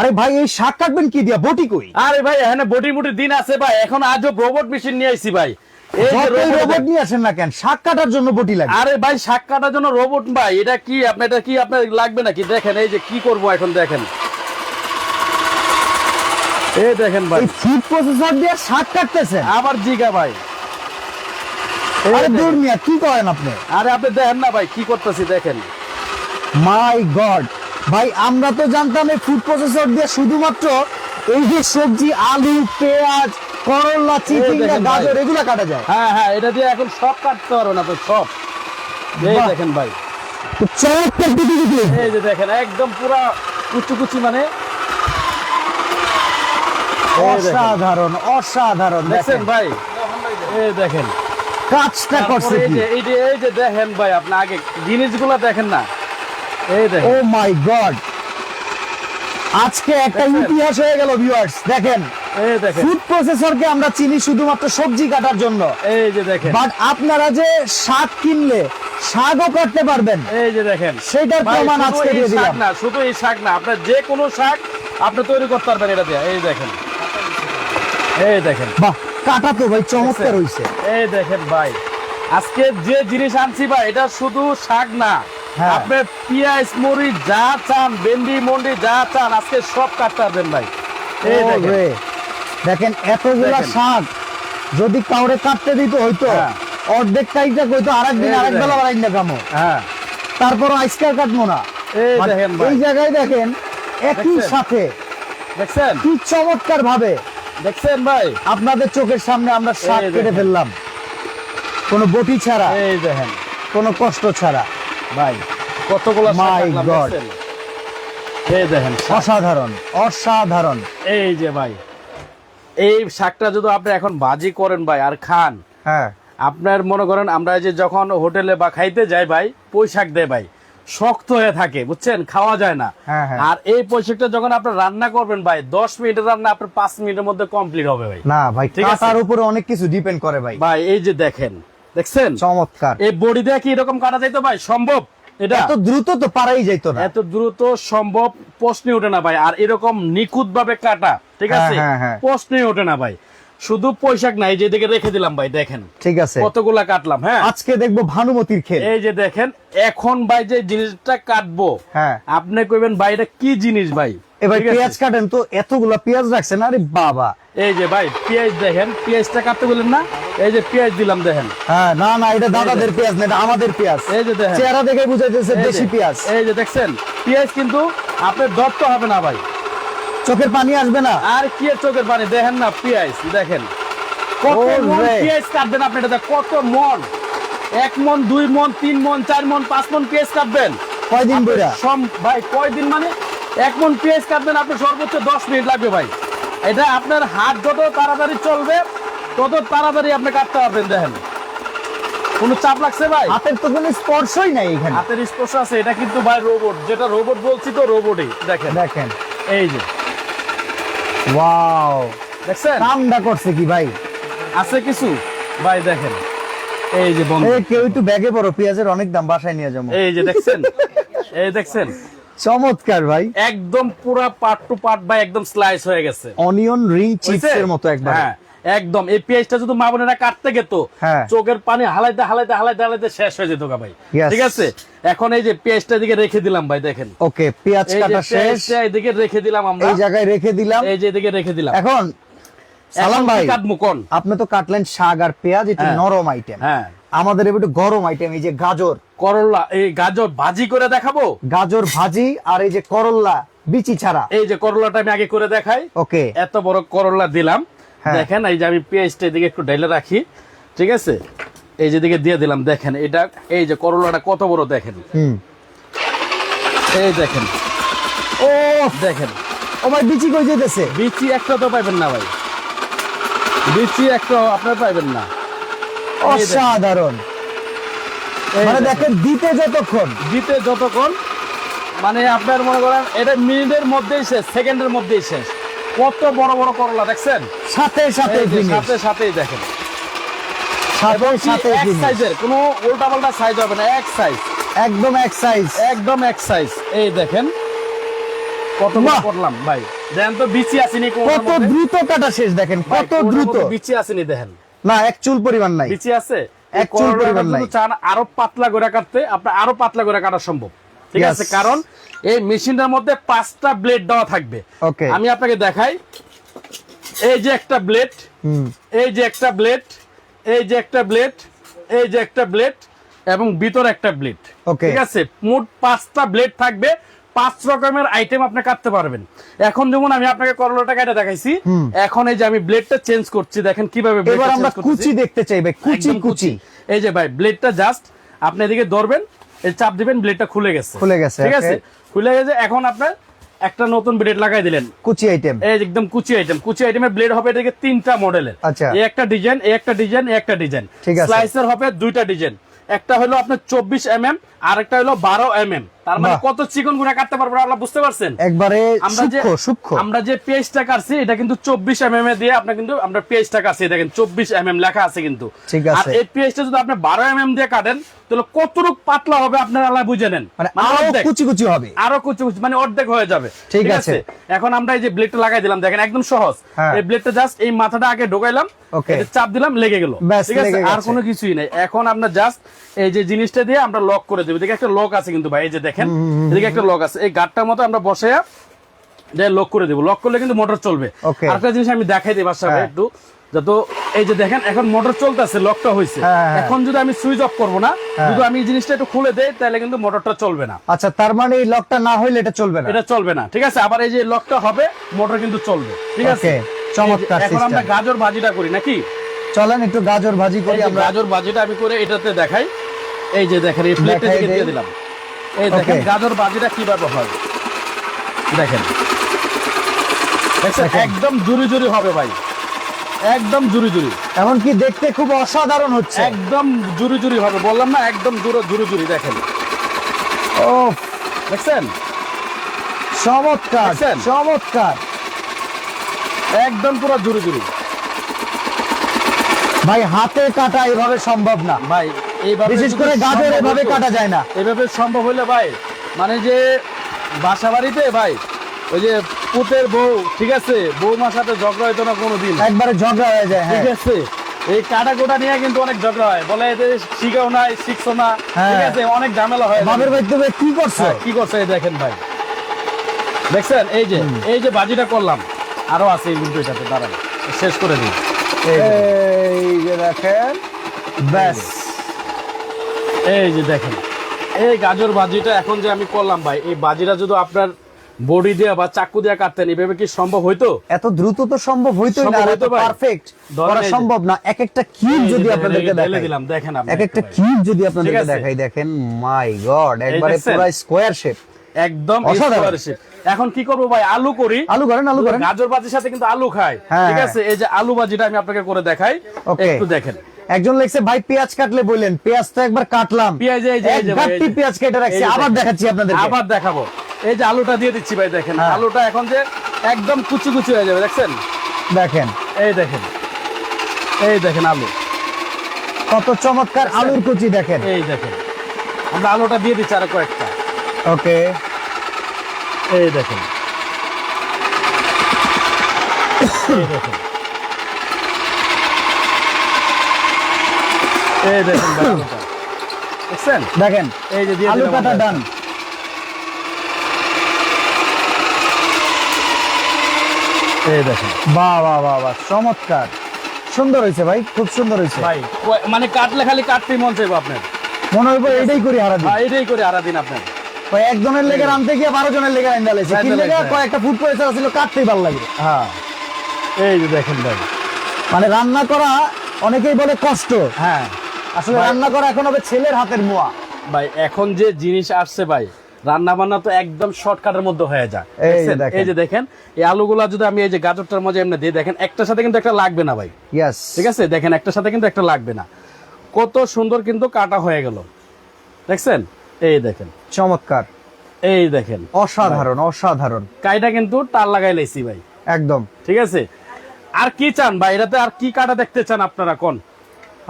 আরে ভাই এই শাক কাটবেন কি দিয়া? বটি কই? আরে ভাই এখানে বডি মুটির দিন আছে ভাই। এখন আজও রোবট মেশিন নিয়ে আইছি ভাই। রোবট নিয়ে আসেন না কেন শাক কাটার জন্য বটি লাগে। আরে ভাই শাক কাটার জন্য রোবট ভাই এটা কি আপনার এটা কি আপনার লাগবে নাকি? দেখেন এই যে কি করব এখন দেখেন। এই দেখেন ভাই। এই ফুড প্রসেসর দিয়ে শাক কাটতেছেন? আবার জিগা ভাই। আরে দূর মিয়া কি করেন আপনি? আরে আপনি দেখেন না ভাই কি করতেছি দেখেন। মাই গড ভাই আমরা তো জানতাম এই ফুড প্রসেসর দিয়ে শুধুমাত্র এই যে সবজি আলু পেঁয়াজ করলা চিচিঙ্গা গাজর এগুলা কাটা যায়। হ্যাঁ হ্যাঁ এটা দিয়ে এখন সব কাটতে পারবেন আপনি সব। এই দেখেন ভাই। তো চমৎকার এই যে দেখেন একদম পুরা কুচু কুচি মানে অসাধারণ অসাধারণ দেখেন। ভাই? এই দেখেন। কাজটা করছে এই যে এই যে দেখেন ভাই আপনি আগে জিনিসগুলো দেখেন না। ও মাই গড আজকে একটা ইতিহাস হয়ে গেল ভিউয়ার্স দেখেন। ফুড প্রসেসরকে আমরা চিনি শুধুমাত্র সবজি কাটার জন্য। এই যে দেখেন। বাট আপনারা যে শাক কিনলে শাকও কাটতে পারবেন। এই যে দেখেন। সেটার প্রমাণ আজকে দিয়ে দিলাম। না শুধু এই শাক না আপনার যে কোনো শাক আপনি তৈরি করতে পারবেন এটা দিয়ে। এই দেখেন। এই দেখেন। বাহ কাটা তো ভাই চমৎকার হইছে। এই দেখেন ভাই আজকে যে জিনিস আনছি ভাই এটা শুধু শাক না। আপনি পেঁয়াজ মরিচ যা চান ভেন্ডি মন্ডি যা চান আজকে সব কাটতে পারবেন ভাই। এই দেখেন। এতগুলা শাক যদি কাউরে কাটতে দিত হইতো হ্যাঁ। অর্ধেক কাইটা কইতো আরেক দিন আরেক বেলা বাড়াই না কামো হ্যাঁ। তারপর আইসকার কাটবো না। এই দেখেন ভাই। এই জায়গায় দেখেন একই সাথে দেখছেন? কি চমৎকার ভাবে দেখছেন ভাই? আপনাদের চোখের সামনে আমরা শাক কেটে ফেললাম। কোনো বটি ছাড়া এই দেখেন। কোনো কষ্ট ছাড়া। ভাই কতগুলো God. দেখছেন? এই দেখেন অসাধারণ অসাধারণ এই যে ভাই এই শাকটা যদি আপনি এখন ভাজি করেন ভাই আর খান হ্যাঁ আপনার মনে করেন আমরা যে যখন হোটেলে বা খাইতে যাই ভাই পুঁই শাক দেয় ভাই শক্ত হয়ে থাকে বুঝছেন খাওয়া যায় না হ্যাঁ, হ্যাঁ। আর এই পুঁই যখন আপনি রান্না করবেন ভাই দশ মিনিটের রান্না আপনার পাঁচ মিনিটের মধ্যে কমপ্লিট হবে ভাই না ভাই ঠিক আছে। কাটার উপরে অনেক কিছু ডিপেন্ড করে ভাই ভাই এই যে দেখেন দেখছেন? চমৎকার। এই বডি দিয়ে কি এরকম কাটা যাইতো ভাই? সম্ভব? এটা? এত দ্রুত তো পারাই যাইতো না। এত দ্রুত সম্ভব প্রশ্নই ওঠে না ভাই। আর এরকম নিখুঁত ভাবে কাটা ঠিক হ্যাঁ, আছে? হ্যাঁ, হ্যাঁ। প্রশ্নই ওঠে না ভাই। শুধু পয়সাক নাই যে দিকে রেখে দিলাম ভাই দেখেন। ঠিক আছে। কতগুলা কাটলাম হ্যাঁ? আজকে দেখব ভানুমতির খেল। এই যে দেখেন এখন ভাই যে জিনিসটা কাটবো হ্যাঁ। আপনি কইবেন ভাই এটা কি জিনিস ভাই? এবার পেঁয়াজ কাটেন তো এতগুলা পেঁয়াজ রাখছেন আরে বাবা। এই যে ভাই পেঁয়াজ দেখেন পেঁয়াজটা কাটতে না এই যে পেঁয়াজ দিলাম দেখেন। হ্যাঁ না না এটা দাদাদের পেঁয়াজ না এটা আমাদের পেঁয়াজ। এই যে দেখেন। চেহারা দেখে দেশি পেঁয়াজ। এই যে দেখছেন পেঁয়াজ কিন্তু আপনার দত্ত হবে না ভাই। চোখের পানি আসবে না। আর কি চোখের পানি? দেখেন না পেঁয়াজ দেখেন। কত মন পেঁয়াজ কাটবেন আপনি এটা কত মন। এক মন দুই মন তিন মন চার মন পাঁচ মন পেঁয়াজ কাটবেন। কয়দিন ভাই কয়দিন মানে এক মন পেঁয়াজ কাটবেন আপনি সর্বোচ্চ দশ মিনিট লাগবে ভাই। এটা আপনার হাত যত তাড়াতাড়ি চলবে তত তাড়াতাড়ি আপনি কাটতে পারবেন দেখেন। কোনো চাপ লাগছে ভাই? হাতের তো কোনো স্পর্শই নাই এখানে। হাতের স্পর্শ আছে এটা কিন্তু ভাই রোবট যেটা রোবট বলছি তো রোবটই দেখেন। দেখেন। এই যে। ওয়াও। দেখছেন? কামটা করছে কি ভাই? আছে কিছু? ভাই দেখেন। এই যে বন্ধু। কেউ একটু ব্যাগে বড় পেঁয়াজের অনেক দাম বাসায় নিয়ে যাব। এই যে দেখছেন? এই দেখছেন? চমৎকার ভাই। একদম পুরা পার্ট টু পার্ট ভাই একদম স্লাইস হয়ে গেছে। অনিয়ন রিং চিপসের বুঝছেন? মতো একবার। হ্যাঁ একদম। এই পেঁয়াজটা যদি মা বোনেরা কাটতে গেত হ্যাঁ। চোখের পানি হালাইতে হালাইতে হালাইতে হালাইতে শেষ হয়ে যেত ভাই। ঠিক আছে? এখন এই যে পেঁয়াজটা এদিকে রেখে দিলাম ভাই দেখেন। ওকে পেঁয়াজ কাটা শেষ। এদিকে রেখে দিলাম আমরা। এই জায়গায় রেখে দিলাম। এই যে এদিকে রেখে দিলাম। এখন সালাম ভাই আপনি তো কাটলেন শাক আর পেঁয়াজ একটু হ্যাঁ। নরম আইটেম হ্যাঁ। আমাদের একটু গরম আইটেম এই যে গাজর। করলা এই গাজর ভাজি করে দেখাবো? গাজর ভাজি আর এই যে করল্লা বিচি ছাড়া। এই যে করলাটা আমি আগে করে দেখাই। ওকে। এত বড় করলা দিলাম। হ্যাঁ। দেখেন এই যে আমি পেঁয়াজটা এদিকে একটু ঢেলে রাখি। ঠিক আছে? এই যে দিকে দিয়ে দিলাম দেখেন এটা এই যে করলাটা কত বড় দেখেন। হুম। এই দেখেন। ও দেখেন। ও ভাই বিচি কই যেতেছে বিচি একটা তো পাইবেন না ভাই। বিচি একটা আপনার পাইবেন না। অসাধারণ। মানে দেখেন। দিতে যতক্ষণ। দিতে যতক্ষণ মানে আপনার মনে করেন এটা মিনিটের মধ্যেই শেষ সেকেন্ডের মধ্যেই শেষ। কত বড় বড় করলা দেখছেন? সাথে সাথে। সাথে সাথেই দেখেন। সাথে এবং কি সাথে এক সাইজের কোনো উল্টা পাল্টা সাইজ হবে না এক সাইজ একদম এক সাইজ একদম এক সাইজ এই দেখেন কত! করলাম ভাই। দেখেন তো বিচি আসেনি কত দ্রুত কাটা শেষ দেখেন কত দ্রুত। বিচি আসেনি দেখেন। না এক চুল পরিমাণ নাই। বিচি আছে? চান আরও পাতলা করে কাটতে আপনার আরও পাতলা করে কাটা সম্ভব। ঠিক আছে? কারণ এই মেশিনটার মধ্যে পাঁচটা ব্লেড দেওয়া থাকবে. আমি আপনাকে দেখাই। এই যে একটা ব্লেড হুম। এই যে একটা ব্লেড এই যে একটা ব্লেড এই যে একটা ব্লেড এবং ভিতর একটা ব্লেড. ঠিক আছে? মোট পাঁচটা ব্লেড থাকবে। পাঁচ রকমের আইটেম আপনি কাটতে পারবেন। এখন যেমন আমি আপনাকে করলাটা কাটা দেখাইছি। এখন এই যে আমি ব্লেডটা চেঞ্জ করছি দেখেন কীভাবে এবার আমরা কুচি দেখতে চাই ভাই কুচি কুচি। এই যে ভাই ব্লেডটা জাস্ট আপনি এদিকে ধরবেন এই চাপ দিবেন ব্লেডটা খুলে গেছে। খুলে গেছে, ঠিক আছে? খুলে গেছে এখন আপনার একটা নতুন ব্লেড লাগাই দিলেন। কুচি আইটেম এই একদম কুচি আইটেম কুচি আইটেমের ব্লেড হবে এটাকে তিনটা মডেলের আচ্ছা। এই একটা ডিজাইন এই একটা ডিজাইন এই একটা ডিজাইন। স্লাইসার হবে দুইটা ডিজাইন একটা হলো আপনার চব্বিশ এম এম আর একটা হলো বারো এম এম তার মানে। কত চিকন গুণা কাটতে পারব বুঝতে পারছেন? একবারে আমরা যে আমরা পেজটা কাটছি এটা কিন্তু চব্বিশ এম এম এ দিয়ে আপনার কিন্তু আমরা পেজটা কাটছি দেখেন চব্বিশ এম এম লেখা আছে কিন্তু। ঠিক আর আছে। এই পেজটা যদি আপনি বারো এম এম দিয়ে কাটেন তাহলে কতটুকু পাতলা হবে আপনারা আল্লাহ বুঝে নেন। মানে মানে আরও। কুচি কুচি হবে। আরও কুচি কুচি মানে অর্ধেক হয়ে যাবে। ঠিক আছে। এখন আমরা এই যে ব্লেডটা লাগাই দিলাম দেখেন একদম সহজ। হ্যাঁ। এই ব্লেডটা জাস্ট এই মাথাটা আগে ঢোকাইলাম এটা চাপ দিলাম লেগে গেল। ঠিক আছে? আর কোনো কিছুই নেই। এখন আমরা জাস্ট এই যে জিনিসটা দিয়ে আমরা লক করে দেবো। এদিকে একটা লক আছে কিন্তু ভাই এই যে দেখেন এদিকে একটা লক আছে। এই গাড়টার মতো আমরা বসে যে লক করে দেবো। লক করলে কিন্তু মোটর চলবে। আরেকটা জিনিস আমি দেখাই দিই বাসা হ্যাঁ। একটু। যত এই যে দেখেন এখন মোটর চলতেছে লকটা হয়েছে হ্যাঁ, হ্যাঁ। এখন যদি আমি সুইচ অফ করব না যদি আমি এই জিনিসটা একটু খুলে দেই তাহলে কিন্তু মোটরটা চলবে না। আচ্ছা তার মানে এই লকটা না হইলে এটা চলবে না? এটা চলবে না। ঠিক আছে আবার এই যে লকটা হবে মোটর কিন্তু চলবে। ঠিক আছে? চমৎকার এখন আমরা গাজর ভাজিটা করি নাকি? চলেন একটু গাজর ভাজি করি আমরা। গাজর ভাজিটা আমি করে এটাতে দেখাই। এই যে দেখেন এই। দিয়ে দিলাম। এই দেখেন গাজর ভাজিটা কীভাবে হয়? দেখেন? একদম জুরি জুরি হবে ভাই। একদম জুরি জুরি এমনকি দেখতে খুব অসাধারণ হচ্ছে? একদম জুরি জুরি হবে। বললাম না একদম জুরো জুরি জুরি দেখেন। ও দেখছেন? চমৎকার? চমৎকার। একদম পুরো জুরি জুরি ভাই হাতে কাটা এভাবে সম্ভব না। ভাই এইভাবে বিশেষ করে গাজর এভাবে কাটা যায় না। এভাবে সম্ভব হলে ভাই মানে যে বাসা বাড়িতে ভাই ওই যে পুতের বউ ঠিক আছে বৌমার সাথে ঝগড়া হইতো না কোনোদিন। একবারে ঝগড়া হয়ে যায় ঠিক হ্যাঁ আছে এই কাটা কোটা নিয়ে কিন্তু অনেক ঝগড়া হয়। বলে এতে শিখাও না শিখছো না হ্যাঁ। ঠিক আছে অনেক ঝামেলা হয়। বাপের বাড়ি তুমি কি করছ? হ্যাঁ, কি করছে এই দেখেন ভাই। দেখছেন? এই যে এই যে বাজিটা করলাম আরও আছে এই কিন্তু এটাতে দাঁড়ান শেষ করে দিই। এই যে, দেখেন ব্যাস। এই যে দেখেন এই গাজর বাজিটা এখন যে আমি করলাম ভাই এই বাজিটা যদি আপনার বডি দিয়ে বা চাকু দিয়ে কাটতেন এইভাবে কি সম্ভব হইতো? এত দ্রুত তো সম্ভব হইতোই না এত হইতো পারফেক্ট করা সম্ভব না। এক একটা কিউব যদি আপনাদেরকে দেখাই। দিলাম দেখেন আপনি এক একটা কিউব যদি আপনাদেরকে দেখাই দেখেন মাই গড একবারে? পুরো স্কোয়ার শেপ একদম। এখন কি করব ভাই? আলু করি। আলু করেন আলু করেন। গাজর বাজির সাথে কিন্তু আলু খায় হ্যাঁ, ঠিক হ্যাঁ। আছে? এই যে আলু বাজিটা আমি আপনাকে করে দেখাই। একটু দেখেন। একজন লেখছে ভাই পেঁয়াজ কাটলে বললেন পেঁয়াজ তো একবার কাটলাম। পেঁয়াজ। পেঁয়াজ কেটে রাখছি আবার দেখাচ্ছি আপনাদেরকে। আবার দেখাবো। এই যে আলুটা দিয়ে দিচ্ছি ভাই দেখেন। হ্যাঁ। আলুটা এখন যে একদম কুচি কুচি হয়ে যাবে দেখছেন? দেখেন। এই দেখেন। এই দেখেন আলু। কত চমৎকার আলুর কুচি দেখেন। এই দেখেন। আমরা আলুটা দিয়ে দিচ্ছি আরও কয়েকটা। ওকে। এই দেখেন। এই দেখেন। এই দেখেন দেখছেন? দেখেন এই যে আলু কাটা ডান এই দেখেন। বাহ বাহ বাহ বাহ চমৎকার। সুন্দর হয়েছে ভাই খুব সুন্দর হয়েছে। ভাই মানে কাটলে খালি কাটতেই মন চাইব আপনার। মনে হইব এটাই করি হারা দিন। হ্যাঁ, এটাই করে আরা দিন আপনার। একজনের লেগে আনতে গিয়ে বারো জনের লেগে আনতে লাগছে কি রাইন্দা লেগে কয়েকটা ফুড পয়সা ছিল কাটতেই ভালো লাগে। হ্যাঁ। এই যে দেখেন ভাই। মানে রান্না করা অনেকেই বলে কষ্ট। হ্যাঁ। আসলে রান্না করা এখন হবে ছেলের হাতের মোয়া। ভাই এখন যে জিনিস আসছে ভাই রান্না বান্না তো একদম শর্টকাটের মধ্যে হয়ে যায়। এই যে দেখেন। এই আলুগুলা যদি আমি এই যে গাজরটার মধ্যে এমনি দিয়ে দেখেন একটার সাথে কিন্তু একটা লাগবে না ভাই। ঠিক আছে? দেখেন একটার সাথে কিন্তু একটা লাগবে না। কত সুন্দর কিন্তু কাটা হয়ে গেল। দেখছেন? এই দেখেন। চমৎকার। এই দেখেন। অসাধারণ অসাধারণ। কাইটা কিন্তু টাল লাগাই লাইছি ভাই। একদম। ঠিক আছে? আর কি চান ভাই? এটাতে আর কি কাটা দেখতে চান আপনারা? কোন?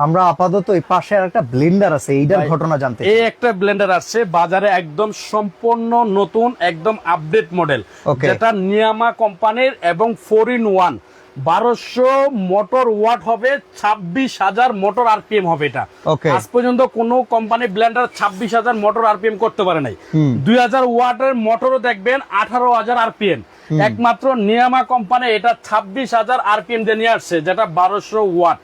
আমরা আপাতত এই পাশে আর একটা ব্লেন্ডার আছে এইটার ঘটনা জানতে এই একটা ব্লেন্ডার আসছে বাজারে একদম সম্পূর্ণ নতুন একদম আপডেট মডেল. যেটা নিয়ামা কোম্পানির এবং ফোর ইন ওয়ান বারোশো মোটর ওয়াট হবে ছাব্বিশ হাজার মোটর আরপিএম হবে এটা। আজ পর্যন্ত কোনো কোম্পানি ব্লেন্ডার ছাব্বিশ হাজার মোটর আরপিএম করতে পারে নাই। দুই হাজার ওয়াটের মোটরও দেখবেন আঠারো হাজার আরপিএম। একমাত্র নিয়ামা কোম্পানি এটা ছাব্বিশ হাজার আরপিএম দিয়ে নিয়ে আসছে যেটা বারোশো ওয়াট।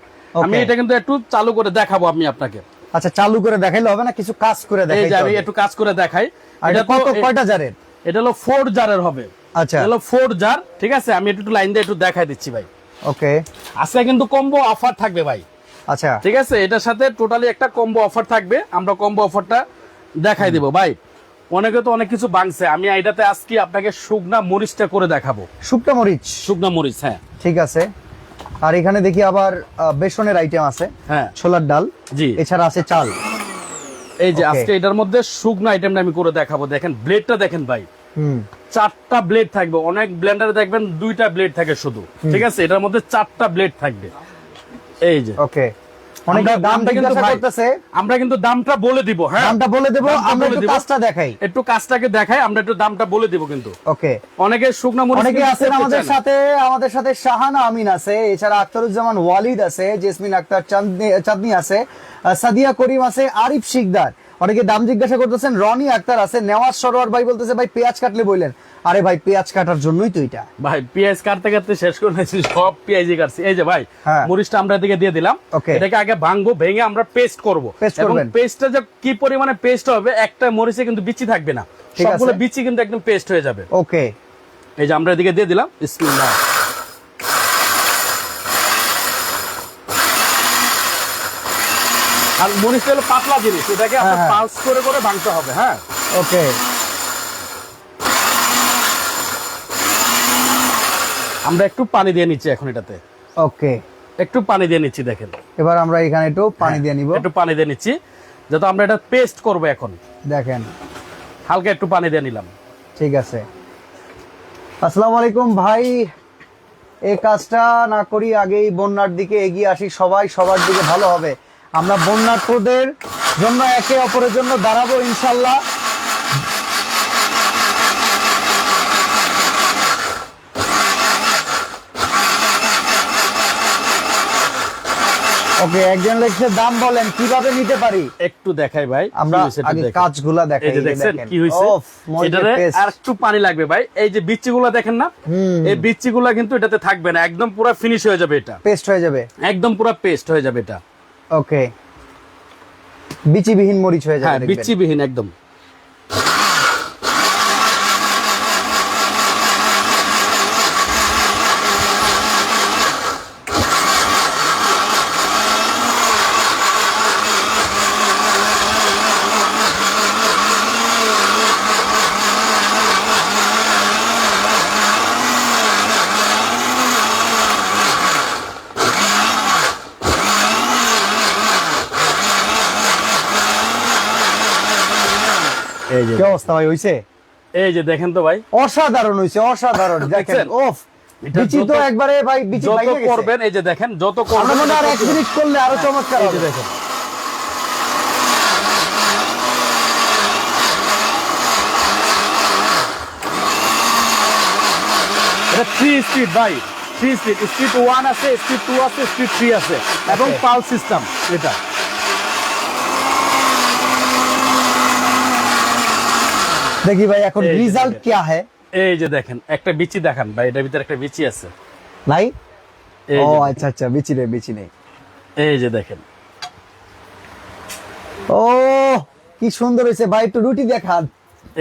আমি এটা কিন্তু একটু চালু করে দেখাবো আমি আপনাকে। আচ্ছা চালু করে দেখাইলে হবে না কিছু কাজ করে দেখাই আমি একটু কাজ করে দেখাই। এটা এটা কত কয়টা জারের? এটা হলো ফোর জারের হবে। আচ্ছা। হলো ফোর জার ঠিক আছে? আমি একটু লাইন দিয়ে একটু দেখাই দিচ্ছি ভাই। ওকে আজকে কিন্তু কম্বো অফার থাকবে ভাই। আচ্ছা। ঠিক আছে? এটার সাথে টোটালি একটা কম্বো অফার থাকবে। আমরা কম্বো অফারটা দেখাই দিব। ভাই অনেকে তো অনেক কিছু বাংছে। আমি এটাতে আজকে আপনাকে শুকনা মরিচটা করে দেখাবো। শুকনো মরিচ? শুকনা মরিচ হ্যাঁ। ঠিক আছে। আর এখানে দেখি আবার বেসনের আইটেম আছে। হ্যাঁ। ছোলার ডাল। জি। এছাড়া আছে চাল। এই যে আজকে এটার মধ্যে শুকনা আইটেমটা আমি করে দেখাবো। দেখেন ব্লেডটা দেখেন ভাই। চারটা ব্লেড থাকবে। অনেক ব্লেন্ডারে দেখবেন দুইটা ব্লেড থাকে শুধু। ঠিক আছে? এটার মধ্যে চারটা ব্লেড থাকবে। এই যে। ওকে। আমরা- কিন্তু দামটা বলে দিব হ্যাঁ? দামটা বলে দেবো আমরা একটু কাজটা দেখাই। একটু কাজটাকে দেখাই আমরা একটু দামটা বলে দিব কিন্তু। ওকে। অনেকে শুকনা মরিচ অনেকে আছেন আমাদের সাথে আমাদের সাথে শাহানা আমিন আছে এছাড়া ওয়ালিদ আছে জেসমিন আক্তার চাঁদনি চাঁদনি আছে সাদিয়া করিম আছে আরিফ শিকদার। অনেকে দাম জিজ্ঞাসা করতেছেন রনি আক্তার আছে নেওয়াজ সরোয়ার ভাই বলতেছে ভাই পেঁয়াজ কাটলে বললেন আরে ভাই পেঁয়াজ কাটার জন্যই তো এটা। ভাই পেঁয়াজ কাটতে কাটতে শেষ করে নিয়েছি সব পেঁয়াজই কাটছি। এই যে ভাই হ্যাঁ। মরিচটা আমরা এদিকে দিয়ে দিলাম. এটাকে আগে ভাঙবো ভেঙে আমরা পেস্ট করব। এবং পেস্টটা যে কি পরিমাণে পেস্ট হবে একটা মরিচে কিন্তু বিচি থাকবে না। ঠিক আছে। সবগুলো বিচি কিন্তু একদম পেস্ট হয়ে যাবে। ওকে এই যে আমরা এদিকে দিয়ে দিলাম। বিসমিল্লাহ। আর মরিচটা হলো পাতলা জিনিস এটাকে আপনার হ্যাঁ, হ্যাঁ। পালস করে করে ভাঙতে হবে হ্যাঁ? ওকে। আমরা একটু পানি দিয়ে নিচ্ছি এখন এটাতে। ওকে। একটু পানি দিয়ে নিচ্ছি দেখেন। এবার আমরা এখানে একটু পানি দিয়ে নিব। একটু পানি দিয়ে নিচ্ছি যাতে আমরা এটা পেস্ট করব এখন। দেখেন। হালকা একটু পানি দিয়ে নিলাম। ঠিক আছে। আসসালামু আলাইকুম ভাই। এই কাজটা না করি আগেই বন্যার দিকে এগিয়ে আসি। সবাই সবার দিকে ভালো হবে। আমরা বন্যার্থদের জন্য একে অপরের জন্য দাঁড়াবো ইনশাল্লাহ। ওকে একজন লেখছে দাম বলেন কীভাবে নিতে পারি? একটু দেখাই ভাই আমরা আগে। কাজগুলা দেখাই এই যে দেখেন। কি ওফ, এটারে আর একটু পানি লাগবে ভাই। এই যে বিচিগুলো দেখেন না। এই বিচিগুলো কিন্তু এটাতে থাকবে না একদম পুরো ফিনিশ হয়ে যাবে এটা। পেস্ট হয়ে যাবে। একদম পুরো পেস্ট হয়ে যাবে এটা। ওকে বিচিবিহীন মরিচ হয়ে যায় হ্যাঁ। বিচিবিহীন একদম এই যে কি অবস্থা ভাই হইছে? এই যে দেখেন তো ভাই। অসাধারণ হইছে অসাধারণ। দেখেন ওফ বিচি তো একবারে ভাই বিচি যত করবেন এই যে দেখেন যত করবেন মনে আর এক মিনিট করলে আরও চমৎকার হবে। দেখেন। এটা থ্রি স্পিড ভাই থ্রি স্পিড স্পিড ওয়ান আছে স্পিড টু আছে স্পিড থ্রি আছে। এবং. পাল সিস্টেম এটা। দেখি ভাই এখন রিজাল্ট। কিয়া है এই যে দেখেন একটা বিচি দেখান ভাই এটার ভিতরে একটা বিচি আছে। নাই? ও আচ্ছা আচ্ছা বিচি নেই বিচি নেই। এই যে দেখেন। ও কি সুন্দর হয়েছে ভাই একটু রুটি দেখান।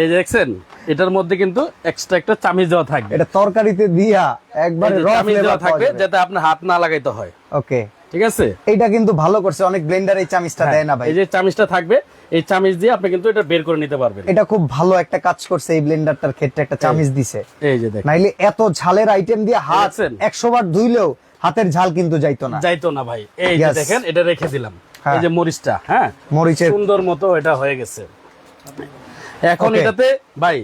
এই যে দেখছেন এটার মধ্যে কিন্তু এক্সট্রা একটা চামিচ দেওয়া থাকবে। এটা তরকারিতে দিয়া একবারে র দেওয়া থাকবে যাতে আপনার হাত না লাগাইতে হয়। ওকে ঠিক আছে? এইটা কিন্তু ভালো করছে অনেক ব্লেন্ডার এই চামিজটা দেয় না ভাই। হ্যাঁ, এই যে চামিজটা থাকবে এই চামিচ দিয়ে আপনি কিন্তু এটা বের করে নিতে পারবেন। এটা খুব ভালো একটা কাজ করছে এই ব্লেন্ডারটার ক্ষেত্রে একটা চামিচ দিছে। এই যে দেখেন। নাইলে এত ঝালের আইটেম দিয়ে হাত দেখছেন? একশো বার ধুইলেও হাতের ঝাল কিন্তু যাইতো না। যাইতো না ভাই। এই যে দেখেন এটা রেখে দিলাম। হ্যাঁ। এই যে মরিচটা হ্যাঁ? মরিচের সুন্দর মতো এটা হয়ে গেছে। এখন এটাতে ভাই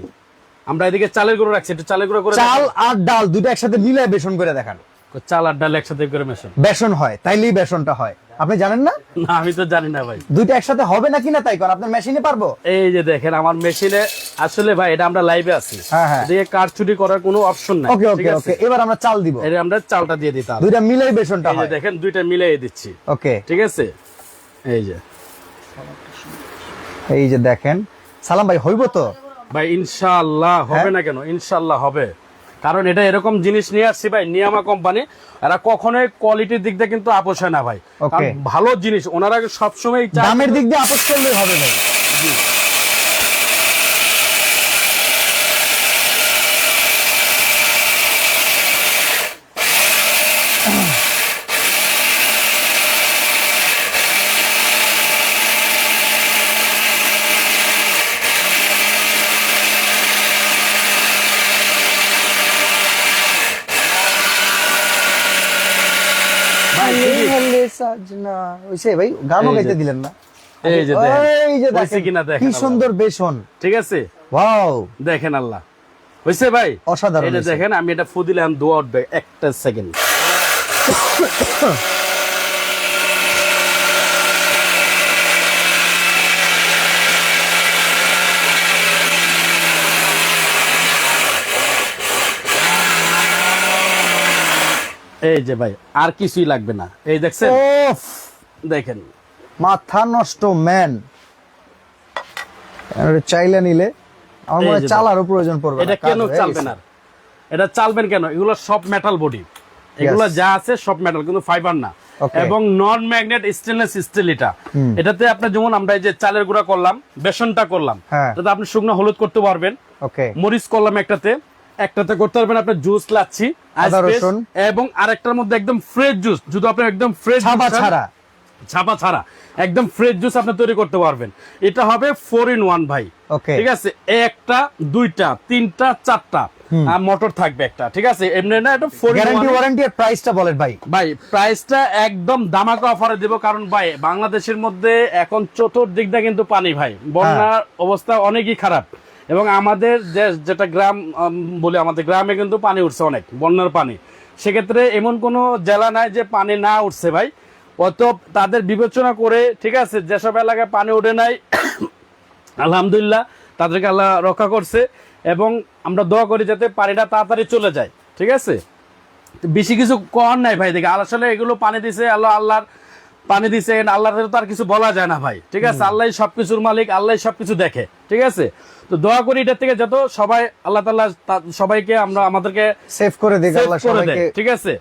আমরা এদিকে চালের গুঁড়ো রাখছি একটু চালের গুঁড়ো করে চাল আর ডাল দুটো একসাথে মিলায় বেসন করে দেখান। চাল আর ডাল একসাথে করে মেশান। বেসন হয় তাইলেই বেসনটা হয়। আপনি জানেন না? না আমি তো জানি না ভাই। দুইটা একসাথে হবে নাকি না তাই কোন? আপনার মেশিনে পারব? এই যে দেখেন আমার মেশিনে আসলে ভাই এটা আমরা লাইভে আছি। হ্যাঁ, হ্যাঁ। এদিকে করার কোনো অপশন নাই ওকে ওকে ওকে। এবার আমরা চাল দিব। এটা আমরা চালটা দিয়ে দিতাম। দুইটা মিলেই বেসনটা এই যে হয়। দেখেন দুইটা মিলিয়ে দিচ্ছি। ওকে। ঠিক আছে? এই যে। এই যে দেখেন। সালাম ভাই হইব তো? ভাই ইনশাআল্লাহ হবে হ্যাঁ? না কেন? ইনশাআল্লাহ হবে। কারণ এটা এরকম জিনিস নিয়ে আসছি ভাই নিয়ামা কোম্পানি। এরা কখনোই কোয়ালিটির দিক দিয়ে কিন্তু আপোষ হয় না ভাই. ভালো জিনিস ওনারা সবসময় দামের দিক দিয়ে আপোষ করলেই হবে ভাই। ভাই, ঠিকই। হলে ভাই গানও এই যে- গাইতে দিলেন না। এই যে এই যে দেখেন কি সুন্দর বেসন। ঠিক আছে? ওয়াও। দেখেন আল্লাহ। ভাই? অসাধারণ এটা দেখেন আমি এটা দোয়া উঠবে একটা সেকেন্ড। এই যে ভাই আর কিছুই লাগবে না। এই দেখছেন? দেখেন। মাথা নষ্ট ম্যান চাইলে নিলে। আমার মনে চালারও প্রয়োজন পড়বে এটা কেন হয়ে চালবে না? এটা চালবেন কেন? এগুলো সব মেটাল বডি এগুলো যা আছে সব মেটাল কিন্তু ফাইবার না। এবং নন ম্যাগনেট স্টেনলেস স্টিল এটা এটাতে আপনার যেমন আমরা এই যে চালের গুঁড়া করলাম বেসনটা করলাম হ্যাঁ। এটাতে আপনি শুকনো হলুদ করতে পারবেন। ওকে মরিচ করলাম একটাতে। একটাতে করতে পারবেন আপনার জুস লাচ্ছি। এবং আরেকটার মধ্যে একদম ফ্রেশ জুস যদি আপনি একদম ফ্রেশ ছাবা ছাড়া। ছাপা ছাড়া। একদম ফ্রেশ জুস আপনি তৈরি করতে পারবেন। এটা হবে ফোর ইন ওয়ান ভাই। ঠিক আছে? একটা দুইটা তিনটা চারটা। মোটর থাকবে একটা। ঠিক আছে? এমনি না এটা ফোর গ্যারান্টি ওয়ারেন্টি এর প্রাইসটা বলেন ভাই। ভাই প্রাইসটা একদম দামাকা অফারে দেবো কারণ ভাই বাংলাদেশের মধ্যে এখন চতুর্দিকটা কিন্তু পানি ভাই। বন্যার অবস্থা অনেকই খারাপ। এবং আমাদের যে যেটা গ্রাম বলে আমাদের গ্রামে কিন্তু পানি উঠছে অনেক বন্যার পানি। সেক্ষেত্রে এমন কোনো জেলা নাই যে পানি না উঠছে ভাই। অত তাদের বিবেচনা করে ঠিক আছে যেসব এলাকায় পানি ওঠে নাই আলহামদুলিল্লাহ তাদেরকে আল্লাহ রক্ষা করছে এবং আমরা দোয়া করি যাতে পানিটা তাড়াতাড়ি চলে যায় ঠিক আছে? বেশি কিছু কর নাই ভাই দেখে আসলে এগুলো পানি দিছে আল্লাহ আল্লাহর পানি দিছে আল্লাহর তো আর কিছু বলা যায় না ভাই ঠিক আছে? আল্লাহ সবকিছুর মালিক আল্লাহ সবকিছু দেখে ঠিক আছে? তো দোয়া করি এটার থেকে যত সবাই আল্লাহ তাল্লাহ সবাইকে আমরা আমাদেরকে সেভ করে আল্লাহ দেয়, ঠিক আছে?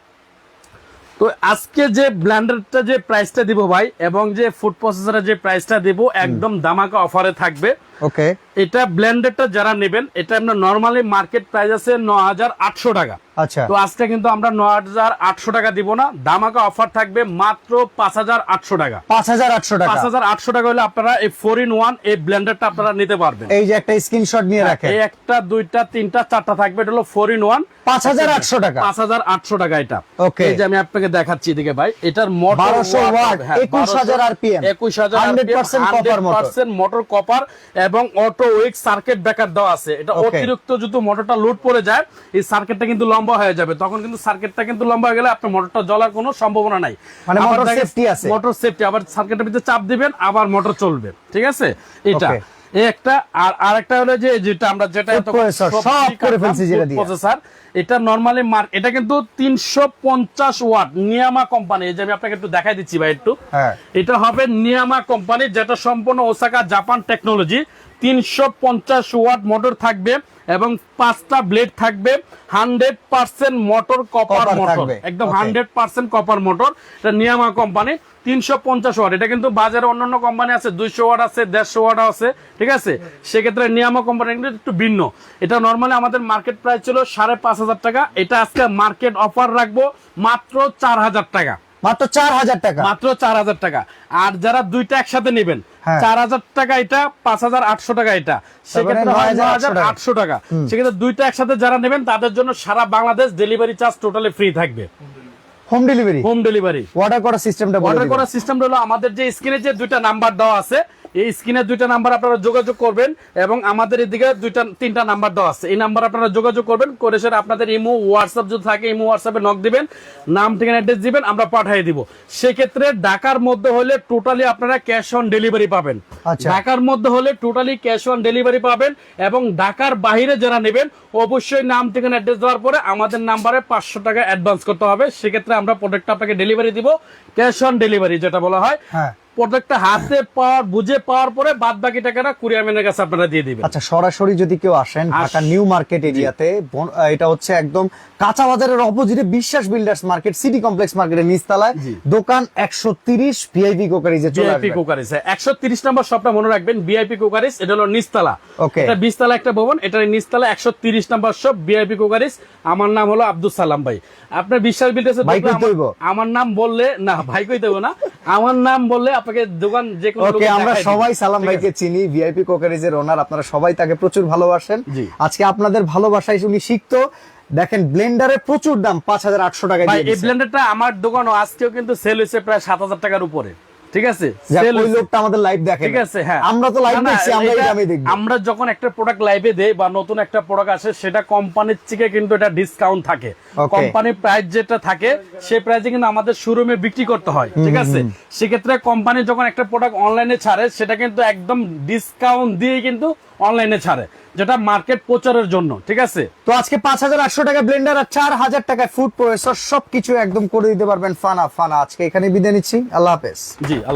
তো আজকে যে ব্ল্যান্ডারটা যে প্রাইসটা দিব ভাই এবং যে ফুড প্রসেসরের যে প্রাইসটা দিব একদম দামাকা অফারে থাকবে। ওকে এটা যারা নেবেন এটা আপনার নর্মালি মার্কেট প্রাইস আছে ন হাজার আটশো টাকা। আচ্ছা। তো আজকে কিন্তু আমরা ন হাজার আটশো টাকা দিব না দামাকা অফার থাকবে মাত্র পাঁচ হাজার আটশো টাকা। পাঁচ হাজার আটশো টাকা। পাঁচ হাজার আটশো টাকা হলে আপনারা এই ইন এই ব্লেন্ডারটা আপনারা নিতে পারবেন। এই যে একটা স্ক্রিনশট নিয়ে রাখেন। এই একটা দুইটা তিনটা চারটা থাকবে এটা হলো ইন ওয়ান পাঁচ হাজার আটশো টাকা। পাঁচ হাজার আটশো টাকা এটা। Okay. এই যে আমি আপনাকে দেখাচ্ছি এদিকে ভাই এটার মোটর 1200 ওয়াট, 21,000 RPM, একুশ হাজার 100% copper motor। মোটর কপার এবং অটো উইক সার্কিট ব্রেকার দেওয়া আছে। এটা অতিরিক্ত যদি মোটরটা লোড পড়ে যায় এই সার্কিটটা কিন্তু লম্বা হয়ে যাবে। তখন কিন্তু সার্কিটটা কিন্তু লম্বা হয়ে গেলে আপনার মোটরটা জ্বলার কোনো সম্ভাবনা নাই। মানে মোটর সেফটি আছে। মোটর সেফটি আবার সার্কিটের ভিতরে চাপ দিবেন আবার মোটর চলবে। ঠিক আছে? এটা। একটা আর আরেকটা হলো যে যেটা আমরা যেটা Food এত- processor, সব করে ফেলছি যেটা দিয়ে। processor, এটা নরমালি মার্ক এটা কিন্তু তিনশো পঞ্চাশ ওয়াট নিয়ামা কোম্পানি এই যে আমি আপনাকে একটু দেখাই দিচ্ছি ভাই একটু। হ্যাঁ। এটা হবে নিয়ামা কোম্পানি যেটা সম্পূর্ণ ওসাকা জাপান টেকনোলজি। তিনশো পঞ্চাশ ওয়াট মোটর থাকবে এবং পাঁচটা ব্লেড থাকবে hundred percent motor copper motor. একদম. Hundred percent copper motor. এটা নিয়ামা কোম্পানি তিনশো পঞ্চাশ ওয়াট। এটা কিন্তু বাজারে অন্যান্য কোম্পানি আছে দুইশো ওয়াট আছে দেড়শো ওয়াট আছে ঠিক আছে? সেক্ষেত্রে নিয়ামা কোম্পানি কিন্তু একটু ভিন্ন। এটা নর্মালি আমাদের মার্কেট প্রাইস ছিল সাড়ে পাঁচ হাজার টাকা। এটা আজকে মার্কেট অফার রাখব মাত্র চার হাজার টাকা। মাত্র চার হাজার টাকা। মাত্র চার হাজার টাকা। আর যারা দুইটা একসাথে নেবেন হ্যাঁ। চার হাজার টাকা এটা পাঁচ হাজার আটশো টাকা এটা। সেক্ষেত্রে হয় নয় হাজার। আটশো টাকা। সেক্ষেত্রে দুইটা একসাথে যারা নেবেন তাদের জন্য সারা Bangladesh delivery charge totally free থাকবে। Home delivery home delivery order করার সিস্টেমটা অর্ডার করার সিস্টেমটা হলো আমাদের যে স্ক্রিনে যে দুইটা নাম্বার দেওয়া আছে এই স্ক্রিনে দুইটা নাম্বার আপনারা যোগাযোগ করবেন এবং আমাদের এদিকে দুইটা তিনটা নাম্বার দেওয়া আছে। এই নাম্বার আপনারা যোগাযোগ করবেন করে সেটা আপনাদের ইমো হোয়াটসঅ্যাপ যদি থাকে ইমো হোয়াটসঅ্যাপে নক দিবেন নাম ঠিকানা অ্যাড্রেস দিবেন আমরা পাঠিয়ে দিব। সেক্ষেত্রে ঢাকার মধ্যে হলে টোটালি আপনারা ক্যাশ অন ডেলিভারি পাবেন। আচ্ছা। ঢাকার মধ্যে হলে টোটালি ক্যাশ অন ডেলিভারি পাবেন এবং ঢাকার বাইরে যারা নেবেন অবশ্যই নাম ঠিকানা অ্যাড্রেস দেওয়ার পরে আমাদের নাম্বারে পাঁচশো টাকা অ্যাডভান্স করতে হবে। সেক্ষেত্রে আমরা প্রোডাক্টটা আপনাকে ডেলিভারি দিব ক্যাশ অন ডেলিভারি যেটা বলা হয়। হ্যাঁ প্রোডাক্টটা হাতে পাওয়ার বুঝে পাওয়ার পরে বাদ বাকি টাকাটা কাছে আপনারা দিয়ে দিবেন। আচ্ছা সরাসরি যদি কেউ আসেন ঢাকা নিউ মার্কেট এরিয়াতে এটা হচ্ছে একদম কাঁচা বাজারের অপোজিটে বিশ্বাস বিল্ডার্স মার্কেট সিটি কমপ্লেক্স মার্কেটের নিচতলায়। দোকান একশো তিরিশ ভিআইপি কোকারিজে চলে নম্বর সবটা মনে রাখবেন ভিআইপি কুকারিস এটা হলো Okay. এটা একটা ভবন এটা নিস্তালা একশো তিরিশ নম্বর সব ভিআইপি কুকারিস আমার নাম হলো আব্দুল সালাম ভাই। আপনার বিশ্বাস দোকানে আমার- নাম বললে না ভাই দেবো না। আমার নাম বললে আপনাকে দোকান যে কোনো ওকে আমরা সবাই সালাম ভাইকে চিনি ভিআইপি কোকারিজের ওনার আপনারা সবাই তাকে প্রচুর ভালোবাসেন। আজকে আপনাদের ভালোবাসায় উনি শিখতো দেখেন ব্লেন্ডারের প্রচুর দাম পাঁচ হাজার আটশো টাকা এই ব্লেন্ডারটা আমার দোকানও আজকেও কিন্তু সেল হয়েছে প্রায় সাত হাজার টাকার উপরে। ঠিক আছে? ওই লোকটা আমাদের লাইভ দেখে ঠিক আছে হ্যাঁ। আমরা তো লাইভ দেখছি আমরা এই দামে দেখব। আমরা যখন একটা প্রোডাক্ট লাইভে দেই বা নতুন একটা প্রোডাক্ট আসে সেটা কোম্পানির থেকে কিন্তু এটা ডিসকাউন্ট থাকে. কোম্পানির প্রাইস যেটা থাকে সেই প্রাইসে কিন্তু আমাদের শোরুমে বিক্রি করতে হয়। ঠিক আছে? সেক্ষেত্রে কোম্পানি যখন একটা প্রোডাক্ট অনলাইনে ছাড়ে সেটা কিন্তু একদম ডিসকাউন্ট দিয়ে কিন্তু অনলাইনে ছাড়ে যেটা মার্কেট প্রচারের জন্য ঠিক আছে? তো আজকে পাঁচ হাজার আটশো টাকা ব্লেন্ডার আর চার হাজার টাকায় ফুড প্রসেসর সবকিছু একদম করে দিতে পারবেন। ফানা ফানা আজকে এখানে বিদায় নিচ্ছি। আল্লাহ হাফেজ। জি আল্লাহ